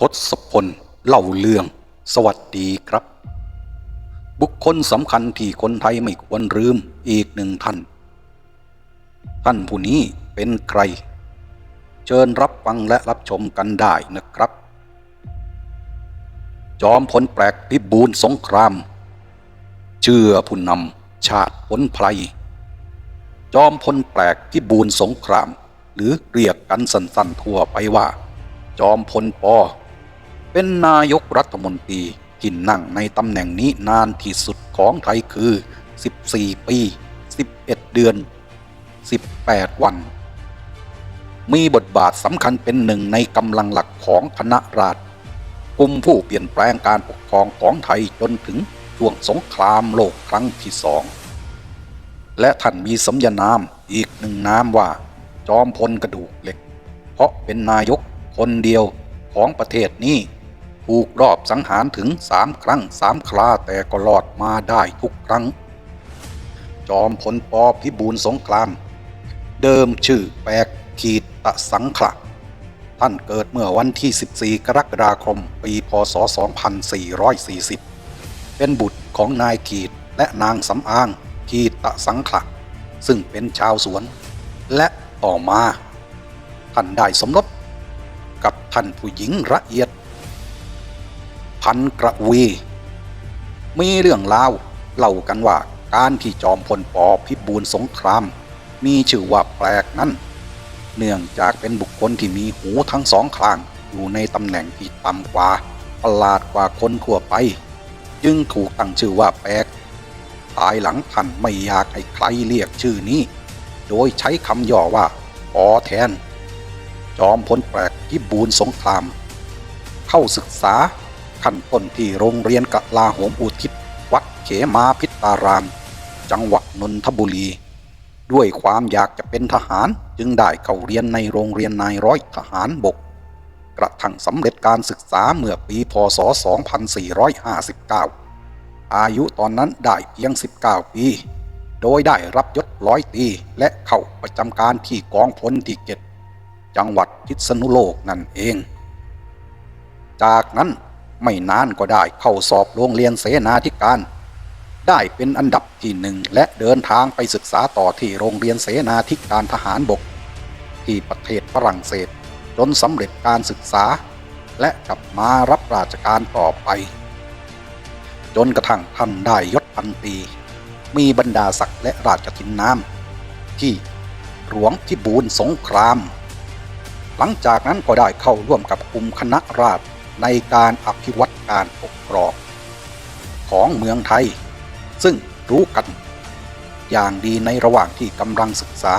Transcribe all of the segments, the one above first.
ทศพลเล่าเรื่อง สวัสดีครับ บุคคลสำคัญที่คนไทยไม่ควรลืมอีกหนึ่งท่าน ท่านผู้นี้เป็นใคร เชิญรับฟังและรับชมกันได้นะครับ จอมพลแปลกพิบูลสงคราม เชื่อผู้นำชาติผลไพรจอมพลแปลกพิบูลสงคราม หรือเรียกกันสั้นๆทั่วไปว่า จอมพลปอ เป็นนายกรัฐมนตรีที่นั่งในตำแหน่งนี้นานที่สุดของไทยคือ 14 ปี 11 เดือน 18 วัน มีบทบาทสำคัญเป็นหนึ่งในกำลังหลักของคณะราษฎรกลุ่มผู้เปลี่ยนแปลงการปกครองของไทยจนถึงช่วงสงครามโลกครั้งที่สอง และท่านมีสมญานามอีกหนึ่งนามว่า จอมพลกระดูกเหล็ก เพราะเป็นนายกคนเดียวของประเทศนี้ ถูกรอบสังหารถึงสามครั้งสามคราแต่ก็รอดมาได้ทุกครั้ง จอมพลปอพิบูลสงคราม เดิมชื่อแปกขีดตะสังขละท่านเกิดเมื่อวันที่ 14 กรกฎาคม ปี พศ 2440 เป็นบุตรของนายขีดและนางสำอางขีดตะสังขละซึ่งเป็นชาวสวน และต่อมา ท่านได้สมรสกับท่านผู้หญิงละเอียด พันกระวี มีเรื่องราเล่ากันว่าการที่จอมพลปอพิบูลสงคราม มีชื่อว่าแปลกนั้น เนื่องจากเป็นบุคคลที่มีหูทั้งสองข้างอยู่ในตำแหน่งที่ต่ำกว่าประหลาดกว่าคนทั่วไป จึงถูกตั้งชื่อว่าแปลกภายหลังท่านไม่อยากให้ใครเรียกชื่อนี้ โดยใช้คำย่อว่าปอแทน จอมพลแปลกพิบูลสงคราม เข้าศึกษา ขั้นต้นที่โรงเรียนกะลาโหมอุทิศ วัดเขมาพิตาราม จังหวัดนนทบุรี ด้วยความอยากจะเป็นทหารจึงได้เข้าเรียนในโรงเรียนนายร้อยทหารบก กระทั่งสำเร็จการศึกษาเมื่อปีพศ 2459 อายุตอนนั้นได้เพียง 19 ปี โดยได้รับยศร้อยตีและเข้าประจำการที่กองพลที่เจ็ดจังหวัดพิษณุโลกนั่นเอง จากนั้น ไม่นานก็ได้เข้าสอบโรงเรียนเสนาธิการ ได้เป็นอันดับที่หนึ่งและเดินทางไปศึกษาต่อที่โรงเรียนเสนาธิการทหารบก ที่ประเทศฝรั่งเศสจนสำเร็จการศึกษา และกลับมารับราชการต่อไป จนกระทั่งท่านได้ยศพันตีมีบรรดาศักดิ์และราชทินนามที่หลวงพิบูลสงคราม หลังจากนั้นก็ได้เข้าร่วมกับกลุ่มคณะราษฎร ในการอภิวัตการปกครองของเมืองไทย ซึ่งรู้กัน อย่างดีในระหว่างที่กำลังศึกษา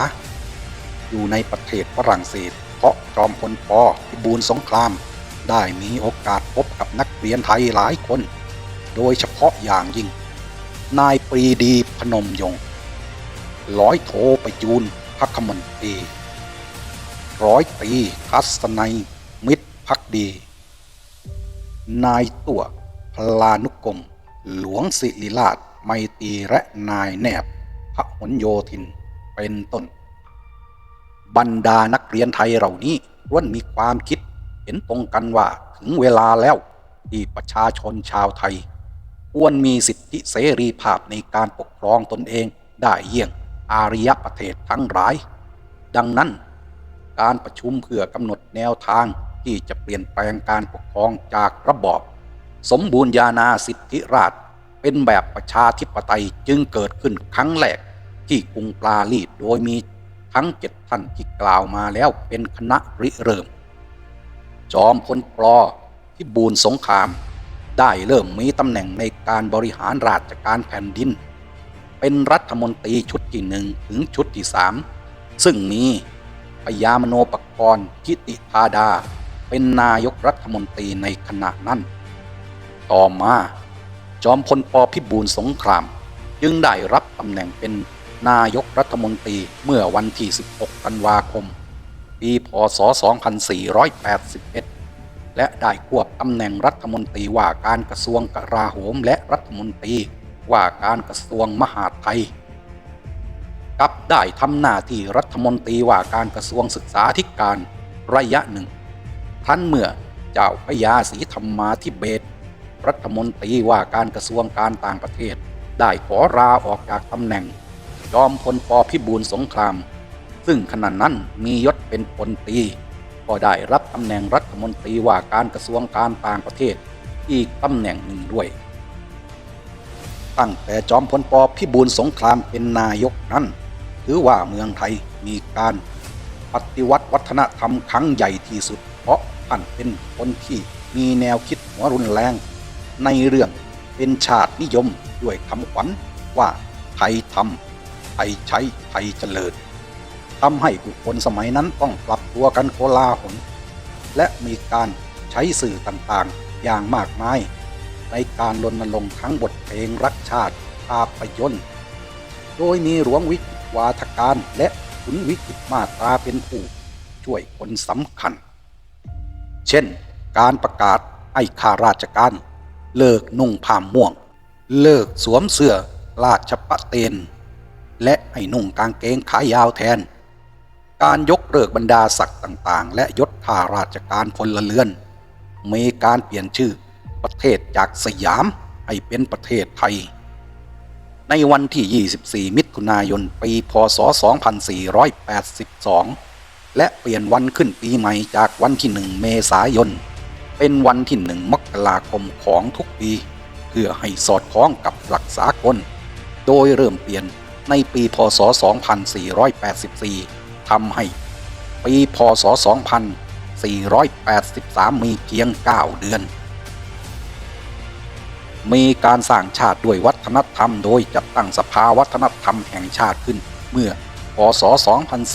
อยู่ในประเทศฝรั่งเศส เพราะจอมพลปพิบูลสงคราม ได้มีโอกาสพบกับนักเรียนไทยหลายคน โดยเฉพาะอย่างยิ่ง นายปรีดีพนมยงค์ร้อยโทประยูนพักมนตรีร้อยตีทัศนัยมิตรพักดี นายตัวพลานุกรมหลวงศิริราชไมตรีและนายแนบพระหนโยธินเป็นต้น บรรดานักเรียนไทยเหล่านี้ล้วนมีความคิดเห็นตรงกันว่าถึงเวลาแล้วที่ประชาชนชาวไทย ควรมีสิทธิเสรีภาพในการปกครองตนเองได้เยี่ยงอารยประเทศทั้งหลาย ดังนั้น การประชุมเพื่อกำหนดแนวทาง ที่จะเปลี่ยนแปลงการปกครองจากระบอบ สมบูรณาญาสิทธิราช เป็นแบบประชาธิปไตยจึงเกิดขึ้นครั้งแรกที่กรุงปาลีดโดยมีทั้งเจ็ดท่านที่กล่าวมาแล้วเป็นคณะริเริ่ม จอมพลปลอที่บูรสงคราม ได้เริ่มมีตำแหน่งในการบริหารราชการแผ่นดิน เป็นรัฐมนตรีชุดที่หนึ่งถึงชุดที่สามซึ่งมีพยามโนปกรณ์กิติพาดา เป็นนายกรัฐมนตรีในขณะนั้น ต่อมาจอมพลปพิบูลสงคราม จึงได้รับตำแหน่งเป็นนายกรัฐมนตรีเมื่อวันที่ 16กันวาคม ปี พศ 2481 และได้ควบตำแหน่งรัฐมนตรีว่าการกระทรวงกลาโหมและรัฐมนตรีว่าการกระทรวงมหาดไทย กับได้ทำหน้าที่รัฐมนตรีว่าการกระทรวงศึกษาธิการระยะหนึ่ง ครั้นเมื่อเจ้าพระยาศรีธรรมาธิเบศรัฐมนตรีว่าการกระทรวงการต่างประเทศ ได้ขอลาออกจากตำแหน่ง จอมพลปพิบูลสงคราม ซึ่งขณะนั้นมียศเป็นพลตรีก็ได้รับตำแหน่งรัฐมนตรีว่าการกระทรวงการต่างประเทศอีกตำแหน่งหนึ่งด้วย ตั้งแต่จอมพลปพิบูลสงครามเป็นนายกนั้น ถือว่าเมืองไทยมีการปฏิวัติวัฒนธรรมครั้งใหญ่ที่สุด ราะท่านเป็นคนที่มีแนวคิดหัวรุนแรง ในเรื่องเป็นชาตินิยมด้วยคำขวัญว่าไทยทำไทยใช้ไทยเจริญทำให้บุคคลสมัยนั้นต้องปรับตัวกันโกลาหลและมีการใช้สื่อต่างๆอย่างมากมาย ในการรณรงค์ทั้งบทเพลงรักชาติภาพยนตร์โดยมีหลวงวิกิตวาทการและขุนวิกิตมาตราเป็นผู้ช่วยคนสำคัญ เช่น การประกาศให้ข้าราชการ เลิกนุ่งผ้าม่วง เลิกสวมเสื้อราชปะเตน และให้นุ่งกางเกงขายาวแทน การยกเลิกบรรดาศักดิ์ต่างๆ และยศข้าราชการพลเรือน มีการเปลี่ยนชื่อประเทศจากสยามให้เป็นประเทศไทย ในวันที่ 24 มิถุนายน ปี พศ 2482 และเปลี่ยนวันขึ้นปีใหม่จากวันที่ 1 เมษายน เป็นวันที่ 1 มกราคมของทุกปี เพื่อให้สอดคล้องกับหลักสากล โดยเริ่มเปลี่ยนในปีพศ 2484 ทำให้ปีพศ 2483 มีเพียง 9 เดือน มีการสร้างชาติด้วยวัฒนธรรมโดยจัดตั้งสภาวัฒนธรรมแห่งชาติขึ้นเมื่อ ศ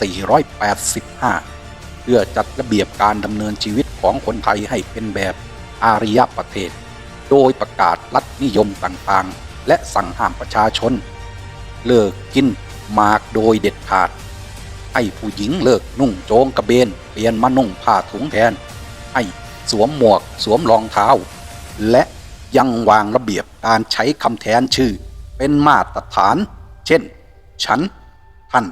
2485 เพื่อจัดระเบียบการดำเนินชีวิตของคนไทยให้เป็นแบบอารยประเทศ โดยประกาศรัฐนิยมต่างๆ และสั่งห้ามประชาชน เลิกกินหมากโดยเด็ดขาด ให้ผู้หญิงเลิกนุ่งโจงกระเบน เปลี่ยนมานุ่งผ้าถุงแทน ให้สวมหมวกสวมรองเท้า และยังวางระเบียบการใช้คำแทนชื่อเป็นมาตรฐาน เช่น ฉัน ท่าน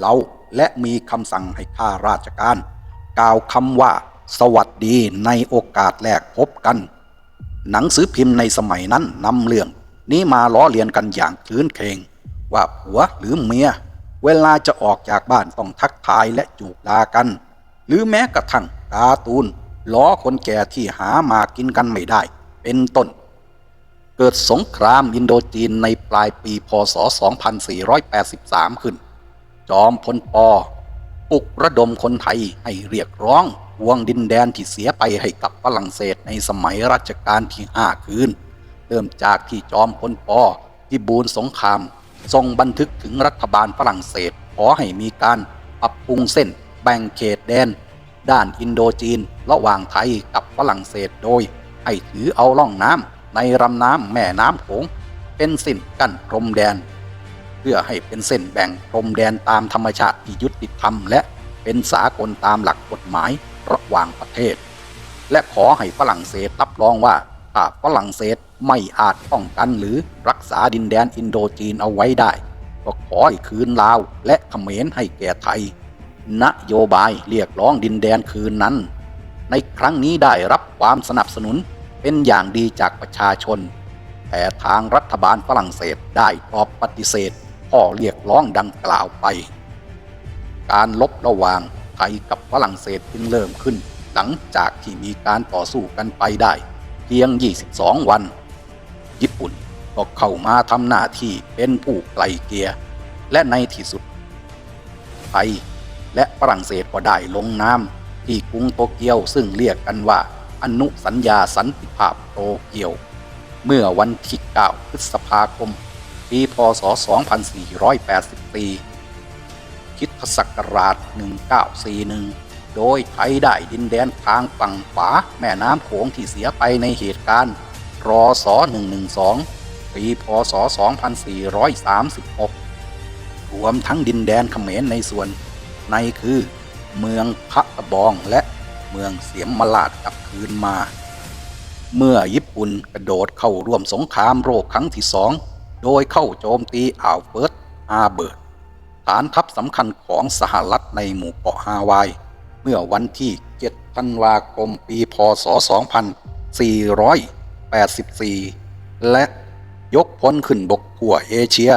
เราและมีคำสั่งให้ข้าราชการ กล่าวคำว่า สวัสดีในโอกาสแรกพบกัน หนังสือพิมพ์ในสมัยนั้นนำเรื่อง นี้มาล้อเลียนกันอย่างคลื้นเคงว่าผัวหรือเมีย เวลาจะออกจากบ้านต้องทักทายและจูบลากัน หรือแม้กระทั่งกาตูนล้อคนแก่ที่หามากินกันไม่ได้ เป็นต้น เกิดสงครามอินโดจีนในปลายปีพศ 2483 ขึ้น จอมพลปอปลุกระดมคนไทยให้เรียกร้องทวงดินแดนที่เสียไปให้กับฝรั่งเศสในสมัยรัชกาลที่5คืน เริ่มจากที่จอมพลปอที่บูรสงครามทรงบันทึกถึงรัฐบาลฝรั่งเศส ขอให้มีการปรับปรุงเส้น แบ่งเขตแดน ด้านอินโดจีน ระหว่างไทยกับฝรั่งเศสโดย ให้ถือเอาล่องน้ำในลำน้ำแม่น้ำโขงเป็นสิ่นกั้นพรมแดน พื่อให้เป็นเส้นแบ่งพรมแดนตามธรรมชาติที่ยุติธรรมและเป็นสากลตามหลักกฎหมายระหว่างประเทศ และขอให้ฝรั่งเศสรับรองว่าถ้าฝรั่งเศสไม่อาจป้องกันหรือรักษาดินแดนอินโดจีนเอาไว้ได้ ก็ขอให้คืนลาวและเขมรให้แก่ไทย นโยบายเรียกร้องดินแดนคืนนั้น ในครั้งนี้ได้รับความสนับสนุนเป็นอย่างดีจากประชาชน แต่ทางรัฐบาลฝรั่งเศสได้ตอบปฏิเสธ ข้อเรียกร้องดังกล่าวไป การลบระหว่างไทยกับฝรั่งเศสจึงเริ่มขึ้น หลังจากที่มีการต่อสู้กันไปได้ เพียง 22 วัน ญี่ปุ่นก็เข้ามาทำหน้าที่เป็นผู้ไกลเกลียและในที่สุด ไทยและฝรั่งเศสก็ได้ลงนามที่กรุงโตเกียวซึ่งเรียกกันว่าอนุสัญญาสันติภาพโตเกียว เมื่อวันที่ 9 พฤษภาคม ปีพศ 2484 คิดศักราช 1941 โดยไทยได้ดินแดนทางฝั่งขวาแม่น้ำโขงที่เสียไปในเหตุการณ์รอสอ112 ปีพศ 2436 รวมทั้งดินแดนเขมรในส่วน ในคือ เมืองพระตะบองและเมืองเสียมมาลาดกลับคืนมา เมื่อญี่ปุ่นกระโดดเข้าร่วมสงครามโรคครั้งที่สอง โดยเข้าโจมตีอ่าวเฟิร์ตอาร์เบิร์ตฐานทัพสำคัญของสหรัฐในหมู่เกาะฮาวาย เมื่อวันที่ 7 ธันวาคม ปี พศ 2484 และยกพลขึ้นบกทั่วเอเชีย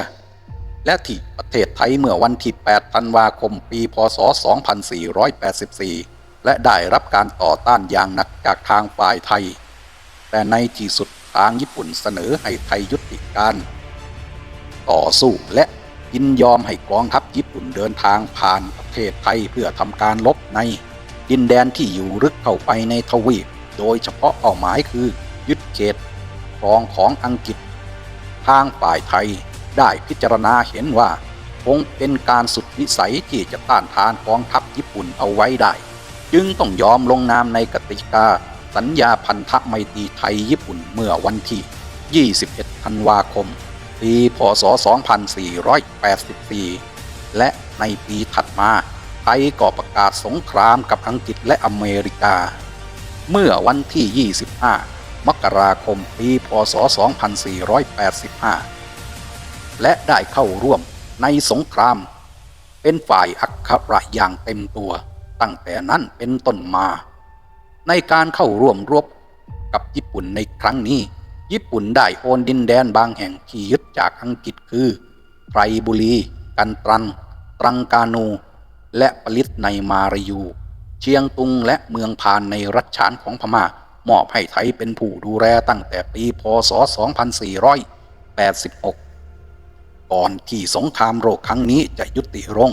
และที่ประเทศไทยเมื่อวันที่ 8 ธันวาคม ปี พศ 2484 และได้รับการต่อต้านอย่างหนักจากทางฝ่ายไทย แต่ในที่สุดทางญี่ปุ่นเสนอให้ไทยยุติการ ต่อสู้และยินยอมให้กองทัพญี่ปุ่นเดินทางผ่านประเทศไทยเพื่อทำการลบใน ดินแดนที่อยู่ลึกเข้าไปในทวีป โดยเฉพาะเป้าหมายคือ ยึดเขตครองของอังกฤษ ทางฝ่ายไทยได้พิจารณาเห็นว่า คงเป็นการสุดวิสัยที่จะต้านทานกองทัพญี่ปุ่นเอาไว้ได้ จึงต้องยอมลงนามในกติกา สัญญาพันธไมตรีไทยญี่ปุ่นเมื่อวันที่ 21 ธันวาคม ปี พศ 2484 และในปีถัดมาไทยก็ประกาศสงครามกับอังกฤษและอเมริกา เมื่อวันที่ 25 มกราคม ปี พศ 2485 และได้เข้าร่วมในสงคราม เป็นฝ่ายอักขระอย่างเต็มตัว ตั้งแต่นั้นเป็นต้นมา ในการเข้าร่วมรบกับญี่ปุ่นในครั้งนี้ ญี่ปุ่นได้โอนดินแดนบางแห่งที่ยึดจากอังกฤษคือไพรบุรี กันตรัน ตรังกานู และปลิตในมารายู เชียงตุงและเมืองพานในรัชฉานของพม่ามอบให้ไทยเป็นผู้ดูแลตั้งแต่ปีพศ 2486 ก่อนที่สงครามโลกครั้งนี้จะยุติลง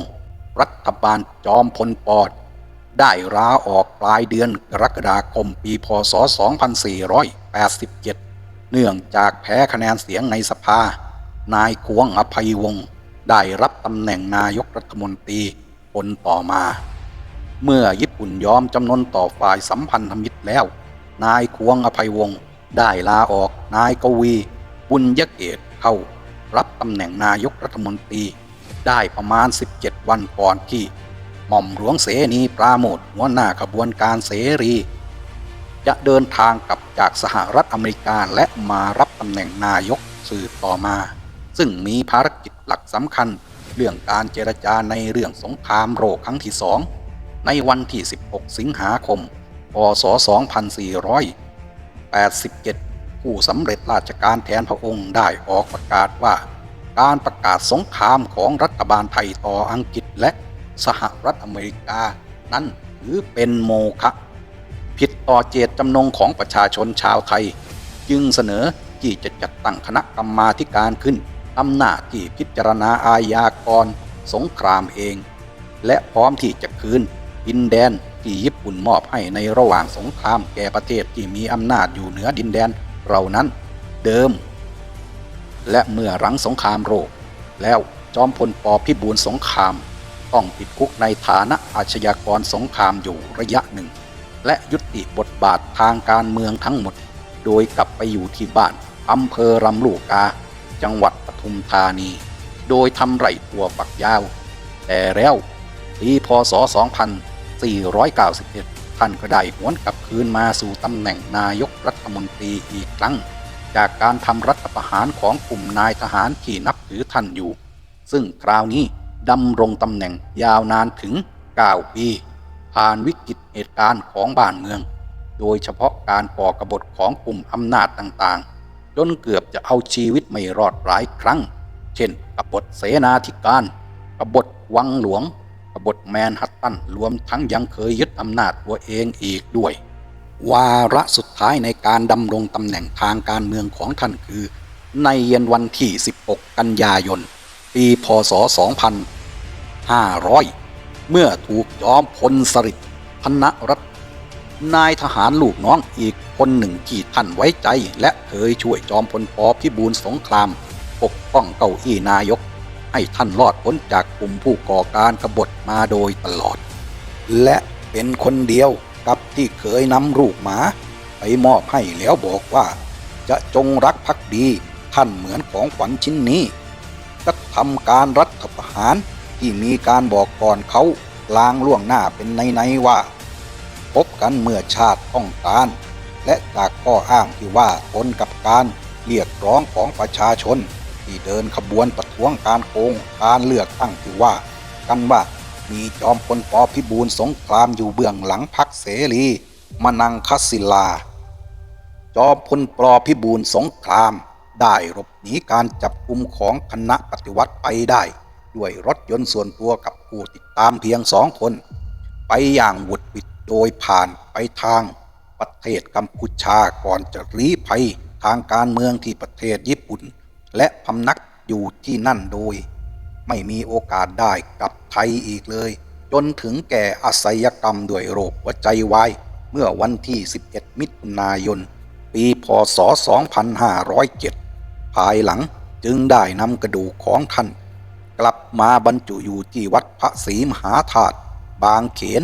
รัฐบาลจอมพลปอด ได้ลาออกปลายเดือนกรกฎาคมปีพศ 2487 เนื่องจากแพ้คะแนนเสียงในสภา นายควงอภัยวงศ์ได้รับตำแหน่งนายกรัฐมนตรีคนต่อมา เมื่อญี่ปุ่นยอมจำนนต่อฝ่ายสัมพันธมิตรแล้ว นายควงอภัยวงศ์ได้ลาออกนายกวี บุญยเกตเข้า รับตำแหน่งนายกรัฐมนตรี ได้ประมาณ 17 วันก่อนที่ หม่อมหลวงเสนีปราโมทหัวหน้าขบวนการเสรี จะเดินทางกลับจากสหรัฐอเมริกาและมารับตำแหน่งนายกสืบต่อมา ซึ่งมีภารกิจหลักสำคัญ เรื่องการเจรจาในเรื่องสงครามโลกครั้งที่สองในวันที่ 16 สิงหาคม พศ 2487 ผู้สำเร็จราชการแทนพระองค์ได้ออกประกาศว่า การประกาศสงครามของรัฐบาลไทยต่ออังกฤษและสหรัฐอเมริกานั้นถือเป็นโมฆะ ผิดต่อเจตจำนงของประชาชนชาวไทย จึงเสนอที่จะจัดตั้งคณะกรรมาการขึ้นอำนาจที่พิจารณาอาญากร สงครามเอง และพร้อมที่จะคืนดินแดนที่ญี่ปุ่นมอบให้ในระหว่างสงครามแก่ประเทศที่มีอำนาจอยู่เหนือดินแดนเหล่านั้นเดิม และเมื่อหลังสงครามโลกแล้วจอมพลปพิบูลสงคราม ต้องติดคุกในฐานะอาชญากรสงครามอยู่ระยะหนึ่ง และยุติบทบาททางการเมืองทั้งหมด โดยกลับไปอยู่ที่บ้านอำเภอรำลูกกา จังหวัดปทุมธานี โดยทำไร่ถั่วฝักยาว แต่แล้วปีพศ 2491 ท่านก็ได้หวนกลับคืนมาสู่ตำแหน่งนายกรัฐมนตรีอีกครั้ง จากการทำรัฐประหารของกลุ่มนายทหารที่นับถือท่านอยู่ ซึ่งคราวนี้ดำรงตำแหน่งยาวนานถึง 9 ปี ผ่านวิกฤตเหตุการณ์ของบ้านเมือง โดยเฉพาะการก่อกบฏของกลุ่มอำนาจต่างๆ จนเกือบจะเอาชีวิตไม่รอดหลายครั้ง เช่นกบฏเสนาธิการ กบฏวังหลวง กบฏแมนฮัตตันรวมทั้งยังเคยยึดอำนาจตัวเองอีกด้วย วาระสุดท้ายในการดำรงตำแหน่งทางการเมืองของท่านคือ ในเย็นวันที่ 16 กันยายน ปี พศ 2500 เมื่อถูกยอมพลสฤษดิ์พนรัตนายทหารลูกน้องอีกคนหนึ่งที่ท่านไว้ใจ และเคยช่วยจอมพลปอพิบูลสงคราม ปกป้องเก้าอี้นายก ให้ท่านรอดพ้นจากกลุ่มผู้ก่อการกบฏมาโดยตลอด และเป็นคนเดียวกับที่เคยนำลูกหมา ไปมอบให้แล้วบอกว่า จะจงรักภักดีท่านเหมือนของขวัญชิ้นนี้ก็ทำการรัฐประหาร ที่มีการบอกก่อนเขาลางล่วงหน้าเป็นในๆว่า พบกันเมื่อชาติต้องการ และจากข้ออ้างที่ว่าตนกับการเรียกร้องของประชาชน ที่เดินขบวนประท้วงการโกงการเลือกตั้งที่ว่า กันว่ามีจอมพลปพิบูลสงครามอยู่เบื้องหลังพักเสรีมานังคศิลา จอมพลปพิบูลสงคราม ได้หลบหนีการจับกุมของคณะปฏิวัติไปได้ ด้วยรถยนต์ส่วนตัวกับผู้ติดตามเพียงสองคน ไปอย่างหวุดหวิดโดยผ่านไปทางประเทศกัมพูชาก่อนจะรีภัยทางการเมืองที่ประเทศญี่ปุ่น และพำนักอยู่ที่นั่นโดย ไม่มีโอกาสได้กลับไทยอีกเลย จนถึงแก่อาศัยกรรมด้วยโรคหัวใจวายเมื่อวันที่ 11 มิถุนายน ปีพศ 2507 ภายหลังจึงได้นำกระดูกของท่าน กลับมาบรรจุอยู่ที่วัดพระศรีมหาธาตุบางเขน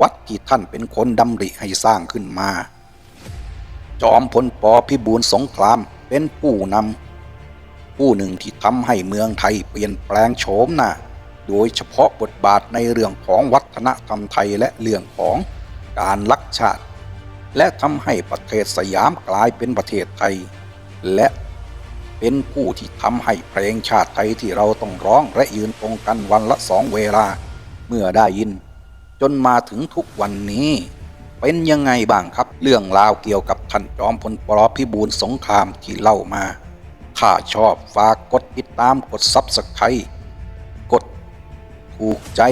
วัดที่ท่านเป็นคนดำริให้สร้างขึ้นมา จอมพลปพิบูลสงครามเป็นผู้นำผู้หนึ่งที่ทำให้เมืองไทยเปลี่ยนแปลงโฉมหน้าโดยเฉพาะบทบาทในเรื่องของวัฒนธรรมไทยและเรื่องของการรักชาติ และทำให้ประเทศสยามกลายเป็นประเทศไทย และ เป็นผู้ที่ทำให้เพลงชาติไทยที่เราต้องร้องและยืนตรงกันวันละสองเวลา เมื่อได้ยิน จนมาถึงทุกวันนี้ เป็นยังไงบ้างครับเรื่องราวเกี่ยวกับท่านจอมพลปพิบูลสงครามที่เล่ามา ถ้าชอบฝากกดติดตามกดซับสไครต์กดถูกใจ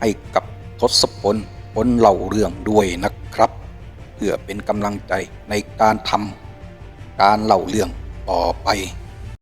ให้กับทศพลคนเล่าเรื่องด้วยนะครับ เพื่อเป็นกำลังใจในการทำการเล่าเรื่อง ต่อไป